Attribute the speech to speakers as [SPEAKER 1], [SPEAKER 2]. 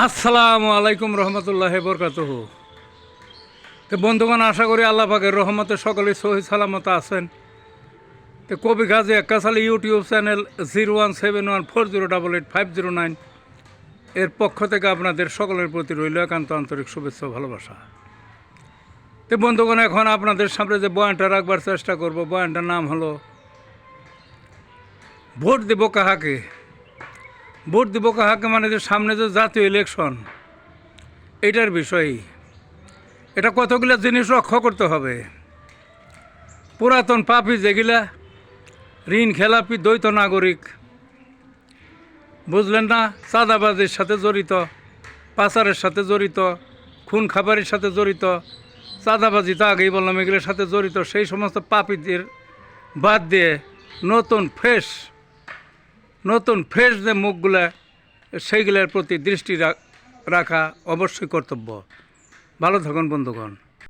[SPEAKER 1] আসসালামু আলাইকুম রহমতুল্লাহ বরকাতহ। তো বন্ধুগণ, আশা করি আল্লাহ রহমতে সকলে সহি সালামত আছেন। তো কবি Gazi একাশালি YouTube channel zero one seven one four zero double eight five zero nine এর পক্ষ থেকে আপনাদের সকলের প্রতি রইল একান্ত আন্তরিক শুভেচ্ছা ভালোবাসা। তো বন্ধুগণ, এখন আপনাদের সামনে যে বয়ানটা রাখবার চেষ্টা করব, বয়ানটার নাম হলো, ভোট দেব কাহাকে? ভোট দিব কাহাকে মানে যে সামনে যে জাতীয় ইলেকশন? এটার বিষয়। এটা কতগুলো জিনিস রক্ষা করতে হবে? পুরাতন পাপি যেগুলা, ঋণ খেলাপি দ্বৈত নাগরিক, বুঝলেন না? চাঁদাবাজির সাথে জড়িত, পাচারের সাথে জড়িত, খুন খাবারের সাথে জড়িত, চাঁদাবাজি তো আগেই বললাম, এগুলোর সাথে জড়িত, সেই সমস্ত পাপীদের বাদ দিয়ে নতুন ফ্রেশ নতুন ফ্রেশ যে মুখগুলা সেইগুলোর প্রতি দৃষ্টি রাখা অবশ্যই কর্তব্য। ভালো থাকুন বন্ধুগণ।